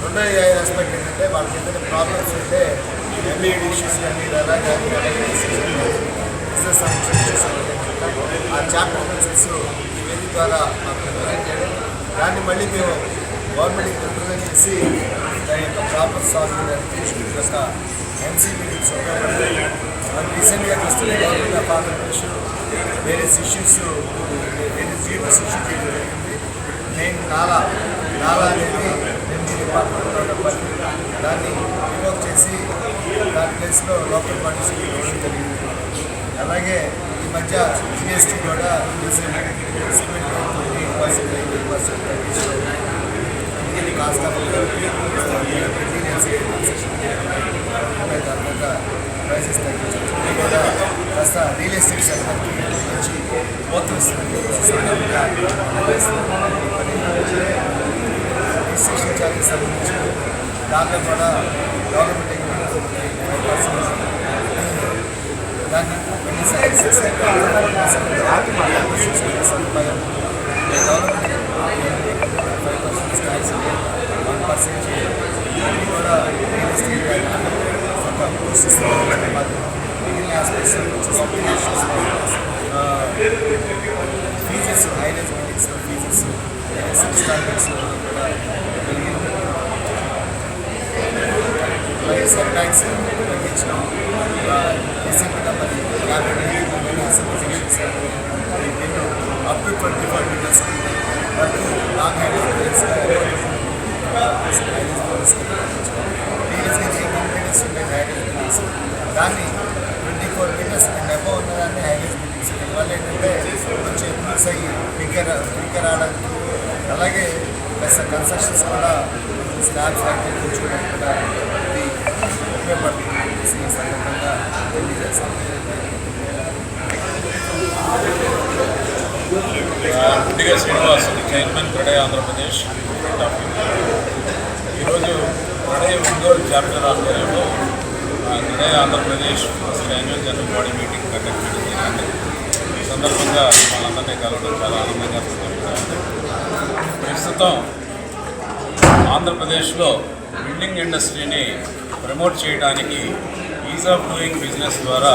రెండో ఆస్పెక్ట్ ఏంటంటే వాళ్ళకి ఏదైనా ప్రాబ్లమ్స్ ఉంటే ఎంఈడి ఇష్యూస్ కానీ ఎలా కానీ అలాగే బిజినెస్ ఇష్యూస్ ఆ చాప్టర్ మెన్షన్స్ ఈ వేదిక ద్వారా మాకు ప్రజెంట్ చేయడం. దాన్ని మళ్ళీ మేము గవర్నమెంట్కి రిప్రజెంట్ చేసి దాని యొక్క ప్రాబ్లమ్స్ సాల్వ్ చేయడానికి ఈ యొక్క ఎంసీ మీటింగ్స్ మనం రీసెంట్గా చూస్తున్న government of Andhra Pradesh various issues various GOs issue చేయడం జరిగింది మెయిన్ నాలా నాలా అనేది దాన్ని రివోక్ చేసి దాని ప్లేస్లో లోకల్ పార్టీస్ ఇవ్వడం జరిగింది అలాగే ఈ మధ్య జిఎస్టీ కూడా cement eight percent eight percent ఇది కాస్త ఆఫ్ తర్వాత ప్రైసెస్ తగ్గించడం ఇది కూడా కాస్త రియల్ ఎస్టేట్ సెక్టర్కి మంచి ప్రోత్సహిస్తుంది సందర్భంగా రిజిస్ట్రేషన్ ఛార్జెస్ సంబంధించి దాంట్లో కూడా గవర్నమెంట్ ఫైవ్ పర్సెంట్ దాన్ని కొన్ని services five percent tax one percent ఇది కూడా రియల్ ఎస్టేట్ ఒక పోషిస్తుంది మిగిలిన ఆస్పెక్ట్స్ ఫీజెస్ అలాగే ప్లస్ కన్స్ట్రక్షన్స్ కూడా స్లాబ్స్ ఫ్యాక్టరీ కూర్చోవడానికి కూడా ఇది ఉపయోగపడుతుంది ఈ సందర్భంగా తెలియజేస్తాం. ముందుగా శ్రీనివాస్ చైర్మన్ క్రెడై ఆంధ్రప్రదేశ్. ఈరోజు క్రెడై ఒంగోలు చాప్టర్ ఆధ్వర్యంలో ఆ, Andhra Pradesh first annual general body meeting conduct చేయడం జరిగింది. ఈ సందర్భంగా మనందరినీ కలవడం చాలా ఆనందంగా ఉంది. ప్రస్తుతం ఆంధ్రప్రదేశ్లో బిల్డింగ్ ఇండస్ట్రీని ప్రమోట్ చేయడానికి ఈజ్ ఆఫ్ డూయింగ్ బిజినెస్ ద్వారా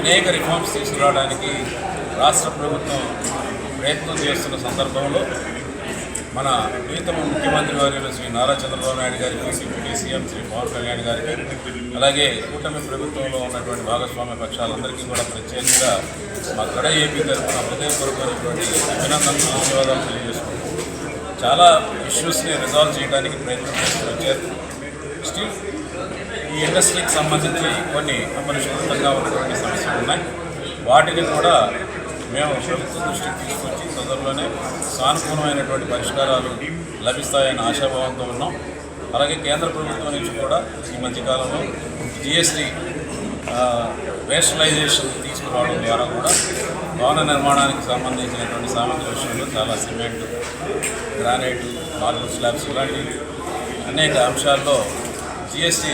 అనేక రిఫార్మ్స్ తీసుకురావడానికి రాష్ట్ర ప్రభుత్వం ప్రయత్నం చేస్తున్న సందర్భంలో మన ప్రీతమ ముఖ్యమంత్రి వారిలో శ్రీ నారా చంద్రబాబు నాయుడు గారికి సిపిటీ సీఎం శ్రీ పవన్ కళ్యాణ్ గారికి అలాగే కూటమి ప్రభుత్వంలో ఉన్నటువంటి భాగస్వామ్య పక్షాలందరికీ కూడా ప్రత్యేకంగా మా కడ ఏపీ తరఫున హృదయపూర్వకమైనటువంటి అభినందనలు ధన్యవాదాలు తెలియజేసుకుంటున్నాం చాలా ఇష్యూస్ని రిజాల్వ్ చేయడానికి ప్రయత్నం చేస్తూ వచ్చారు స్టిల్ ఈ ఇండస్ట్రీకి సంబంధించి కొన్ని అపరిష్కృతంగా ఉన్నటువంటి సమస్యలు ఉన్నాయి. వాటిని కూడా మేము ప్రభుత్వ దృష్టికి తీసుకొచ్చి తొందరలోనే సానుకూలమైనటువంటి పరిష్కారాలు లభిస్తాయని ఆశాభావంతో ఉన్నాం. అలాగే కేంద్ర ప్రభుత్వం నుంచి కూడా ఈ మధ్యకాలంలో జిఎస్టీ రేషనలైజేషన్ తీసుకురావడం ద్వారా కూడా భవన నిర్మాణానికి సంబంధించినటువంటి సామగ్రి విషయంలో చాలా సిమెంట్ గ్రానైట్ మార్బుల్ స్లాబ్స్ ఇలాంటి అనేక అంశాల్లో జిఎస్టీ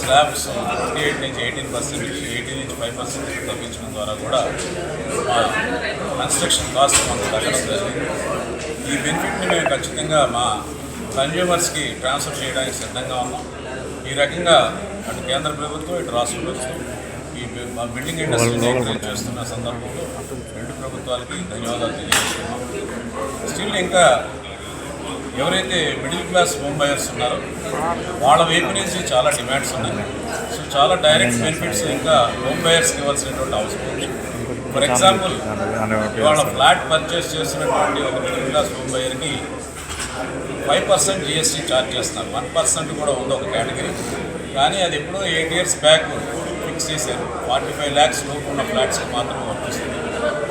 స్లాబ్స్ ట్వంటీ ఎయిట్ నుంచి ఎయిటీన్ పర్సెంట్ ఎయిటీన్ నుంచి ఫైవ్ పర్సెంట్ తగ్గించడం ద్వారా కూడా మా కన్స్ట్రక్షన్ కాస్ట్ మనకు తగ్గడం జరిగింది. ఈ బెనిఫిట్ని మేము ఖచ్చితంగా మా కన్జ్యూమర్స్కి ట్రాన్స్ఫర్ చేయడానికి సిద్ధంగా ఉన్నాం. ఈ రకంగా అటు కేంద్ర ప్రభుత్వం ఇటు రాష్ట్ర ప్రభుత్వం మా బిల్డింగ్ ఇండస్ట్రీని ఎంకరేజ్ చేస్తున్న సందర్భంలో రెండు ప్రభుత్వాలకి ధన్యవాదాలు తెలియజేస్తున్నాం. స్టిల్ ఇంకా ఎవరైతే మిడిల్ క్లాస్ హోమ్ బయర్స్ ఉన్నారో వాళ్ళ వైపు నుంచి చాలా డిమాండ్స్ ఉన్నాయి. సో చాలా డైరెక్ట్ బెనిఫిట్స్ ఇంకా హోమ్ బయర్స్కి ఇవ్వాల్సినటువంటి అవసరం ఉంది. ఫర్ ఎగ్జాంపుల్ ఇవాళ ఫ్లాట్ పర్చేస్ చేస్తున్నటువంటి ఒక మిడిల్ క్లాస్ హోమ్ బయర్కి ఫైవ్ పర్సెంట్ జిఎస్టీ ఛార్జ్ చేస్తున్నారు వన్ పర్సెంట్ కూడా ఉంది ఒక కేటగిరీ. కానీ అది ఎప్పుడో ఎయిట్ ఇయర్స్ బ్యాక్ ఫిక్స్ చేశారు. ఫార్టీ ఫైవ్ ల్యాక్స్ లోపు ఉన్న ఫ్లాట్స్కి మాత్రమే వర్తిస్తుంది.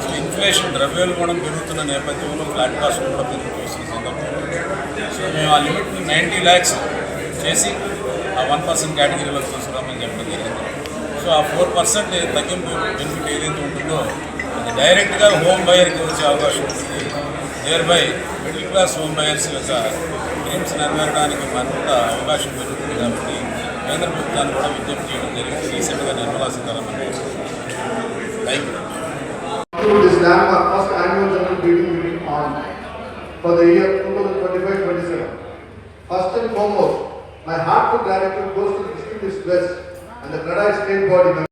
సో ఇన్ఫ్లేషన్ ద్రవ్యోల్బణం పెరుగుతున్న నేపథ్యంలో ఫ్లాట్ కాస్ట్ కూడా పెరుగుతూ వస్తున్న సందర్భంలో. సో మేము ఆ లిమిట్ని నైంటీ ల్యాక్స్ చేసి ఆ వన్ పర్సెంట్ కేటగిరీలోకి తీసుకురామని చెప్పడం జరిగింది. సో ఆ ఫోర్ పర్సెంట్ తగ్గింపు బెనిఫిట్ ఏదైతే ఉంటుందో అది డైరెక్ట్గా హోమ్ బయర్కి వచ్చే అవకాశం ఉంటుంది. Nearby middle class home buyers యొక్క డ్రీమ్స్ నెరవేరడానికి మరింత అవకాశం పెరుగుతుంది కాబట్టి కేంద్ర ప్రభుత్వాన్ని కూడా విజ్ఞప్తి చేయడం జరిగింది రీసెంట్గా నిర్మలా సీతారామన్ గారు thank you to this landmark first annual general meeting meeting on for the year 2025-27. First and foremost, my heartfelt gratitude goes to the distinguished guests and the Kradai State Body members.